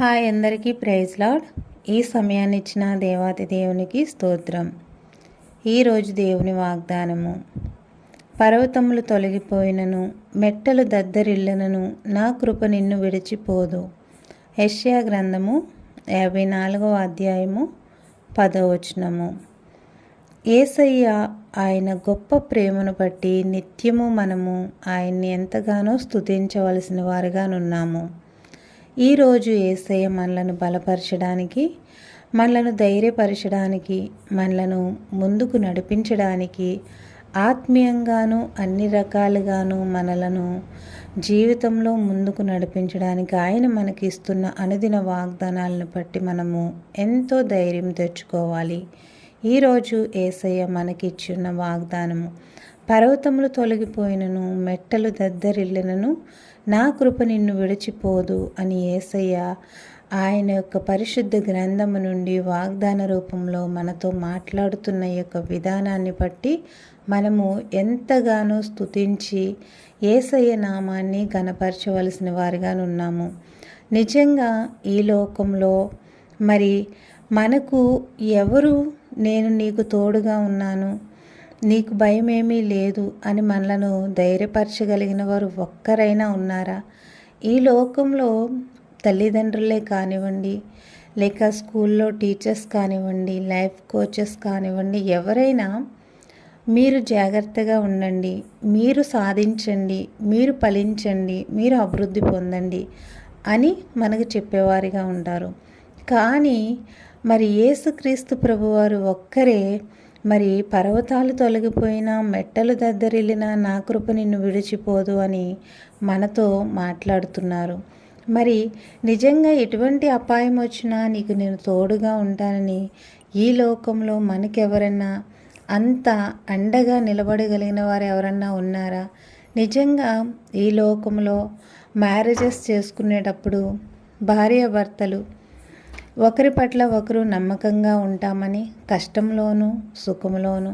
Hi అందరికీ praise lord. ఈ సమయాన్ని ఇచ్చిన దేవాతి దేవునికి స్తోత్రం. ఈరోజు దేవుని వాగ్దానము. పర్వతములు తొలగిపోయినను మెట్టలు దద్దరిల్లనను నా కృప నిన్ను విడిచిపోదు. యష్యా గ్రంథము యాభై నాలుగవ అధ్యాయము పదవచనము ఏసయ్య ఆయన గొప్ప ప్రేమను బట్టి నిత్యము మనము ఆయన్ని ఎంతగానో స్తుతించవలసిన వారుగానున్నాము. ఈరోజు ఏసయ్య మనలను బలపరచడానికి మనలను ధైర్యపరచడానికి మనలను ముందుకు నడిపించడానికి ఆత్మీయంగాను అన్ని రకాలుగాను మనలను జీవితంలో ముందుకు నడిపించడానికి ఆయన మనకి ఇస్తున్న అనుదిన వాగ్దానాలను బట్టి మనము ఎంతో ధైర్యం తెచ్చుకోవాలి. ఈరోజు ఏసయ్య మనకిచ్చున్న వాగ్దానము పర్వతములు తొలగిపోయినను మెట్టలు దద్దరిల్లినను నా కృప నిన్ను విడిచిపోదు అని ఏసయ్య ఆయన యొక్క పరిశుద్ధ గ్రంథము నుండి వాగ్దాన రూపంలో మనతో మాట్లాడుతున్న యొక్క విధానాన్ని బట్టి మనము ఎంతగానో స్తుతించి ఏసయ్య నామాన్ని గనపరచవలసిన వారిగానున్నాము నిజంగా ఈ లోకంలో మరి మనకు ఎవరు నేను నీకు తోడుగా ఉన్నాను? నీకు భయమేమీ లేదు అని మనలను ధైర్యపరచగలిగిన వారు ఒక్కరైనా ఉన్నారా? ఈ లోకంలో తల్లిదండ్రులే కానివ్వండి లేక స్కూల్లో టీచర్స్ కానివ్వండి లైఫ్ కోచెస్ కానివ్వండి ఎవరైనా మీరు జాగ్రత్తగా ఉండండి మీరు సాధించండి మీరు ఫలించండి మీరు అభివృద్ధి పొందండి అని మనకు చెప్పేవారిగా ఉంటారు. కానీ మరి యేసుక్రీస్తు ప్రభువారు ఒక్కరే మరి పర్వతాలు తొలగిపోయినా మెట్టలు దద్దరిల్లినా నా కృప నిన్ను విడిచిపోదు అని మనతో మాట్లాడుతున్నారు. మరి నిజంగా ఎటువంటి అపాయం వచ్చినా నీకు నేను తోడుగా ఉంటానని ఈ లోకంలో మనకెవరన్నా అంత అండగా నిలబడగలిగిన వారు ఎవరన్నా ఉన్నారా? నిజంగా ఈ లోకంలో మ్యారేజెస్ చేసుకునేటప్పుడు భార్యాభర్తలు ఒకరి పట్ల ఒకరు నమ్మకంగా ఉంటామని కష్టంలోనూ సుఖంలోనూ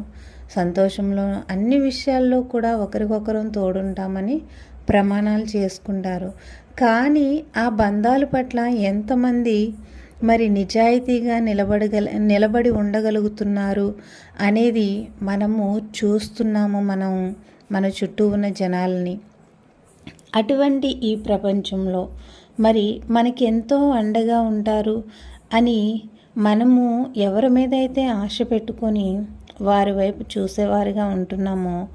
సంతోషంలోనూ అన్ని విషయాల్లో కూడా ఒకరికొకరు తోడుంటామని ప్రమాణాలు చేసుకుంటారు. కానీ ఆ బంధాల పట్ల ఎంతమంది మరి నిజాయితీగా నిలబడగల నిలబడి ఉండగలుగుతున్నారు అనేది మనము చూస్తున్నాము మనం మన చుట్టూ ఉన్న జనాలని. అటువంటి ఈ ప్రపంచంలో మరి మనకి ఎంతో అండగా ఉంటారు అని మనము ఎవరి మీద అయితే ఆశ పెట్టుకొని వారి వైపు చూసేవారిగా ఉంటున్నామో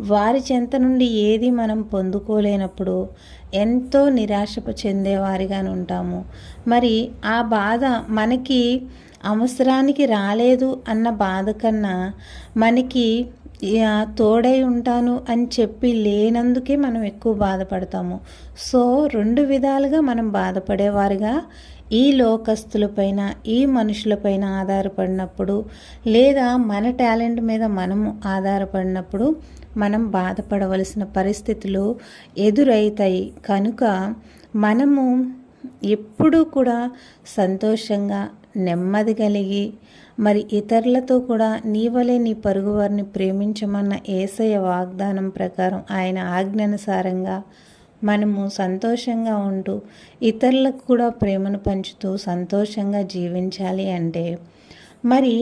వారి చెంత నుండి ఏది మనం పొందుకోలేనప్పుడు ఎంతో నిరాశ చెందేవారిగా ఉంటాము. మరి ఆ బాధ మనకి అవసరానికి రాలేదు అన్న బాధ కన్నా మనకి తోడై ఉంటాను అని చెప్పి లేనందుకే మనం ఎక్కువ బాధపడతాము. సో రెండు విధాలుగా మనం బాధపడేవారుగా. ఈ లోకస్తులపైన ఈ మనుషులపైన ఆధారపడినప్పుడు లేదా మన టాలెంట్ మీద మనము ఆధారపడినప్పుడు మనం బాధపడవలసిన పరిస్థితులు ఎదురవుతాయి కనుక మనము ఎప్పుడూ కూడా సంతోషంగా నెమ్మది కలిగి మరి ఇతరులతో కూడా నీ వలె నీ పరుగువారిని ప్రేమించమన్న ఏసయ వాగ్దానం ప్రకారం ఆయన ఆజ్ఞానుసారంగా మనము సంతోషంగా ఉంటూ ఇతరులకు కూడా ప్రేమను పంచుతూ సంతోషంగా జీవించాలి అంటే మరి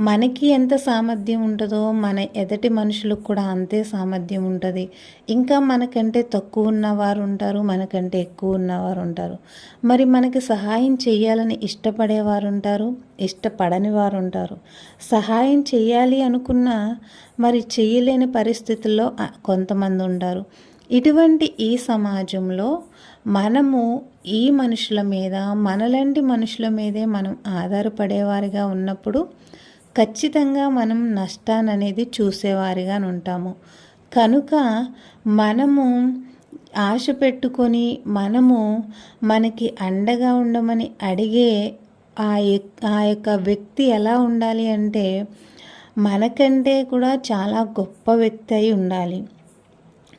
మనకి ఎంత సామర్థ్యం ఉంటుందో మన ఎదటి మనుషులకు కూడా అంతే సామర్థ్యం ఉంటుంది. ఇంకా మనకంటే తక్కువ ఉన్నవారు ఉంటారు మనకంటే ఎక్కువ ఉన్నవారు ఉంటారు. మరి మనకి సహాయం చేయాలని ఇష్టపడేవారు ఉంటారు ఇష్టపడని వారు ఉంటారు. సహాయం చేయాలి అనుకున్న మరి చేయలేని పరిస్థితుల్లో కొంతమంది ఉంటారు. ఇటువంటి ఈ సమాజంలో మనము ఈ మనుషుల మీద మనలాంటి మనుషుల మీదే మనం ఆధారపడేవారిగా ఉన్నప్పుడు ఖచ్చితంగా మనం నష్టాన్ని అనేది చూసేవారిగా ఉంటాము కనుక మనము ఆశ పెట్టుకొని మనము మనకి అండగా ఉండమని అడిగే ఆ ఆ యొక్క వ్యక్తి ఎలా ఉండాలి అంటే మనకంటే కూడా చాలా గొప్ప వ్యక్తి అయి ఉండాలి.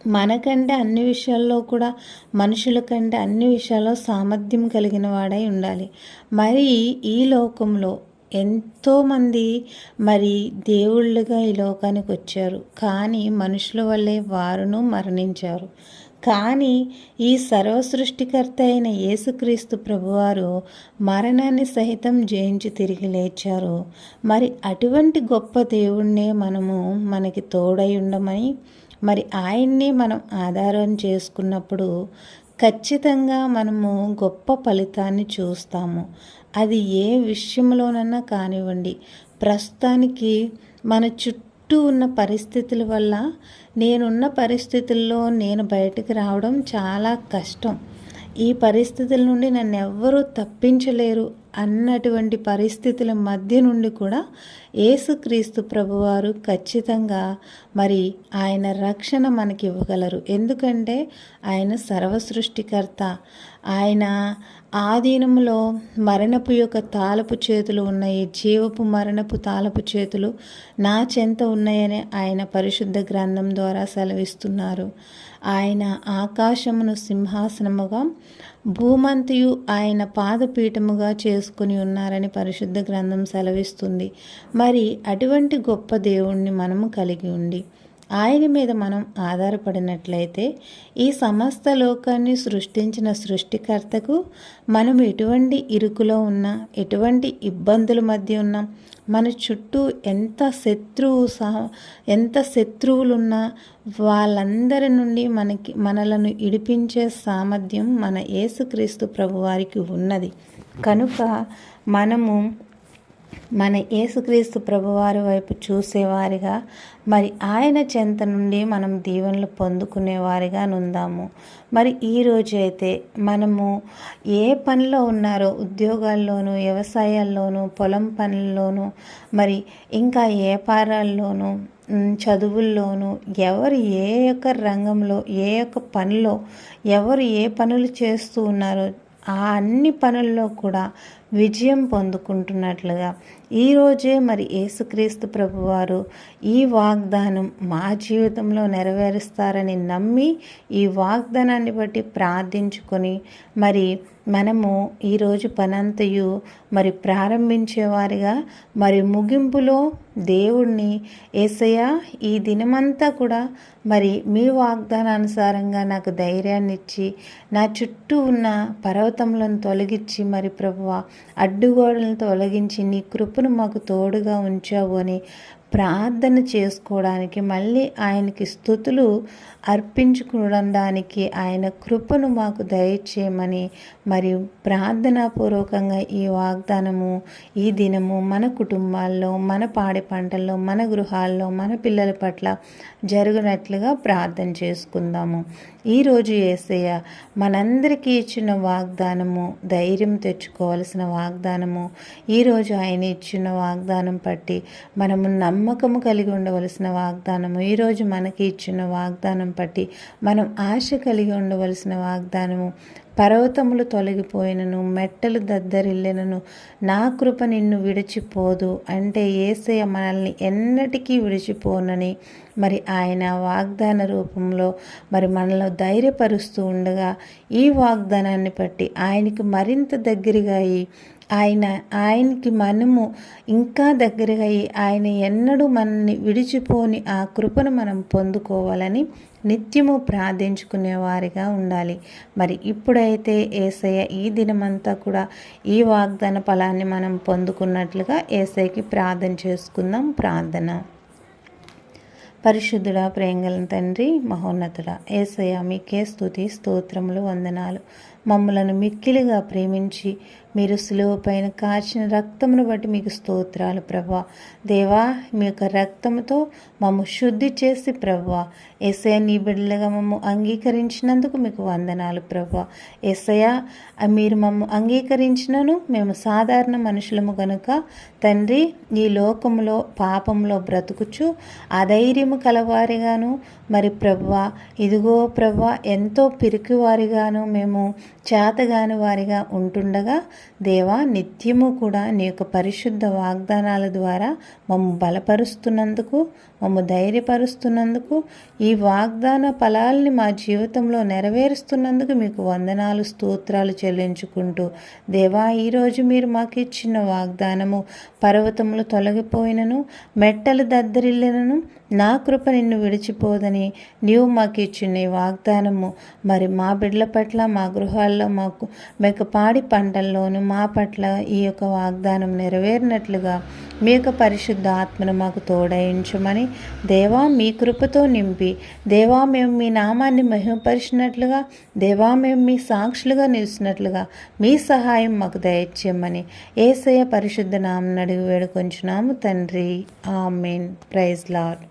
మనకంటే అన్ని విషయాల్లో కూడా మనుషుల కంటే అన్ని విషయాల్లో సామర్థ్యం కలిగిన వాడై ఉండాలి. మరి ఈ లోకంలో ఎంతోమంది మరి దేవుళ్ళుగా ఈ లోకానికి వచ్చారు. కానీ మనుషుల వల్లే వారును మరణించారు. కానీ ఈ సర్వసృష్టికర్త అయిన యేసుక్రీస్తు ప్రభువారు మరణాన్ని సహితం జయించి తిరిగి లేచారు. మరి అటువంటి గొప్ప దేవుణ్ణే మనము మనకి తోడై ఉండమని మరి ఆయన్ని మనం ఆధారం చేసుకున్నప్పుడు ఖచ్చితంగా మనము గొప్ప ఫలితాన్ని చూస్తాము. అది ఏ విషయంలోనన్నా కానివ్వండి. ప్రస్తుతానికి మన చుట్టూ ఉన్న పరిస్థితుల వల్ల నేనున్న పరిస్థితుల్లో నేను బయటకు రావడం చాలా కష్టం. ఈ పరిస్థితుల నుండి నన్ను ఎవ్వరూ తప్పించలేరు. అన్నటువంటి పరిస్థితుల మధ్య నుండి కూడా యేసుక్రీస్తు ప్రభువారు ఖచ్చితంగా మరి ఆయన రక్షణ మనకి ఇవ్వగలరు. ఎందుకంటే ఆయన సర్వసృష్టికర్త. ఆయన ఆధీనంలో మరణపు యొక్క తాలపు చేతులు ఉన్నాయి జీవపు మరణపు తాలపు చేతులు నా చెంత ఉన్నాయని ఆయన పరిశుద్ధ గ్రంథం ద్వారా సెలవిస్తున్నారు. ఆయన ఆకాశమును సింహాసనముగా భూమంతియు ఆయన పాదపీఠముగా చేసుకుని ఉన్నారని పరిశుద్ధ గ్రంథం సెలవిస్తుంది. మరి అటువంటి గొప్ప దేవుణ్ణి మనము కలిగి ఉండి ఆయన మీద మనం ఆధారపడినట్లయితే ఈ సమస్త లోకాన్ని సృష్టించిన సృష్టికర్తకు మనం ఎటువంటి ఇరుకులో ఉన్నా ఎటువంటి ఇబ్బందుల మధ్య ఉన్నా మన చుట్టూ ఎంత శత్రువు సహ ఎంత శత్రువులున్నా వాళ్ళందరి నుండి మనకి మనలను ఇడిపించే సామర్థ్యం మన యేసుక్రీస్తు ప్రభువారికి ఉన్నది. కనుక మనము మన యేసుక్రీస్తు ప్రభువారి వైపు చూసేవారిగా మరి ఆయన చెంత నుండి మనం దీవెనలు పొందుకునేవారిగా నుందాము. మరి ఈరోజు అయితే మనము ఏ పనిలో ఉన్నారో ఉద్యోగాల్లోనూ వ్యవసాయాల్లోనూ పొలం పనుల్లోనూ మరి ఇంకా వ్యాపారాల్లోనూ చదువుల్లోనూ ఎవరు ఏ యొక్క రంగంలో ఏ యొక్క పనిలో ఎవరు ఏ పనులు చేస్తూ ఉన్నారో ఆ అన్ని పనుల్లో కూడా విజయం పొందుకుంటున్నట్లుగా. ఈరోజే మరి యేసుక్రీస్తు ప్రభువారు ఈ వాగ్దానం మా జీవితంలో నెరవేరుస్తారని నమ్మి ఈ వాగ్దానాన్ని బట్టి ప్రార్థించుకొని మరి మనము ఈరోజు పనంతయు మరి ప్రారంభించేవారిగా మరి ముగింపులో దేవుణ్ణి ఏసయ్య ఈ దినమంతా కూడా మరి మీ వాగ్దానానుసారంగా నాకు ధైర్యాన్ని ఇచ్చి నా చుట్టూ ఉన్న పర్వతములను తొలగించి మరి ప్రభువా అడ్డుగోడలను తొలగించి నీ కృపను మాకు తోడుగా ఉంచావు అని ప్రార్థన చేసుకోవడానికి మళ్ళీ ఆయనకి స్థుతులు అర్పించుకోవడానికి ఆయన కృపను మాకు దయచేయమని మరియు ప్రార్థనాపూర్వకంగా ఈ వాగ్దానము ఈ దినము మన కుటుంబాల్లో మన పాడి పంటల్లో మన గృహాల్లో మన పిల్లల పట్ల జరిగినట్లుగా ప్రార్థన చేసుకుందాము. ఈరోజు ఏసయ్య మనందరికీ ఇచ్చిన వాగ్దానము ధైర్యం తెచ్చుకోవాల్సిన వాగ్దానము ఈరోజు ఆయన ఇచ్చిన వాగ్దానం పట్టి మనము నమ్మకము కలిగి ఉండవలసిన వాగ్దానము. ఈరోజు మనకి ఇచ్చిన వాగ్దానం పట్టి మనం ఆశ కలిగి ఉండవలసిన వాగ్దానము. పర్వతములు తొలగిపోయినను మెట్టలు దద్దరిల్లెనను నా కృప నిన్ను విడిచిపోదు అంటే ఏసయ మనల్ని ఎన్నటికీ విడిచిపోనని మరి ఆయన వాగ్దాన రూపంలో మరి మనలో ధైర్యపరుస్తూ ఉండగా ఈ వాగ్దానాన్ని బట్టి ఆయనకు మరింత దగ్గరగా అయ్యి ఆయన ఆయనకి మనము ఇంకా దగ్గరగా ఆయన ఎన్నడూ మనల్ని విడిచిపోని ఆ కృపను మనం పొందుకోవాలని నిత్యము ప్రార్థించుకునేవారిగా ఉండాలి. మరి ఇప్పుడైతే ఏసయ్య ఈ దినమంతా కూడా ఈ వాగ్దాన ఫలాన్ని మనం పొందుకున్నట్లుగా ఏసైకి ప్రార్థన చేసుకుందాం. ప్రార్థన. పరిశుద్ధుడా ప్రేంగల తండ్రి మహోన్నతుడ ఏసయ్య మీకే స్థుతి స్తోత్రములు వందనాలు. మమ్మలను మిక్కిలిగా ప్రేమించి మీరు సులువు పైన కాచిన రక్తమును బట్టి మీకు స్తోత్రాలు ప్రభా. దేవా మీ యొక్క రక్తముతో మమ్ము శుద్ధి చేసి ప్రభా. ఎస్ఐ నీ బిడ్డలుగా మమ్ము అంగీకరించినందుకు మీకు వందనాలు ప్రభా. ఎస్ఐ మీరు మమ్ము అంగీకరించినను మేము సాధారణ మనుషులము గనుక తండ్రి ఈ లోకములో పాపంలో బ్రతుకుచు అధైర్యము కలవారిగాను. మరి ప్రభా ఇదిగో ప్రభా ఎంతో పిరికివారిగాను మేము చేతగాని వారిగా ఉంటుండగా దేవా నిత్యము కూడా నీ యొక్క పరిశుద్ధ వాగ్దానాల ద్వారా మమ్ము బలపరుస్తున్నందుకు మమ్ము ధైర్యపరుస్తున్నందుకు ఈ వాగ్దాన ఫలాల్ని మా జీవితంలో నెరవేరుస్తున్నందుకు మీకు వందనాలు స్తోత్రాలు చెల్లించుకుంటూ దేవా ఈరోజు మీరు మాకు ఇచ్చిన వాగ్దానము పర్వతములు తొలగిపోయినను మెట్టలు దద్దరిల్లినను నా కృప నిన్ను విడిచిపోదని నీవు మాకు ఇచ్చిన ఈ వాగ్దానము. మరి మా బిడ్డల పట్ల మా పంటల్లో మాకు మేక పాడి పంటల్లోనూ మా పట్ల ఈ యొక్క వాగ్దానం నెరవేరినట్లుగా మీ యొక్క పరిశుద్ధ ఆత్మను మాకు తోడయించమని దేవా మీ కృపతో నింపి దేవా మేము మీ నామాన్ని మహిమపరిచినట్లుగా దేవా మేము మీ సాక్షులుగా నిలిచినట్లుగా మీ సహాయం మాకు దయచేయమని ఏసయ పరిశుద్ధ నామం అడిగి వేడుకొంచున్నాము తండ్రి. ఆమెన్. Praise lord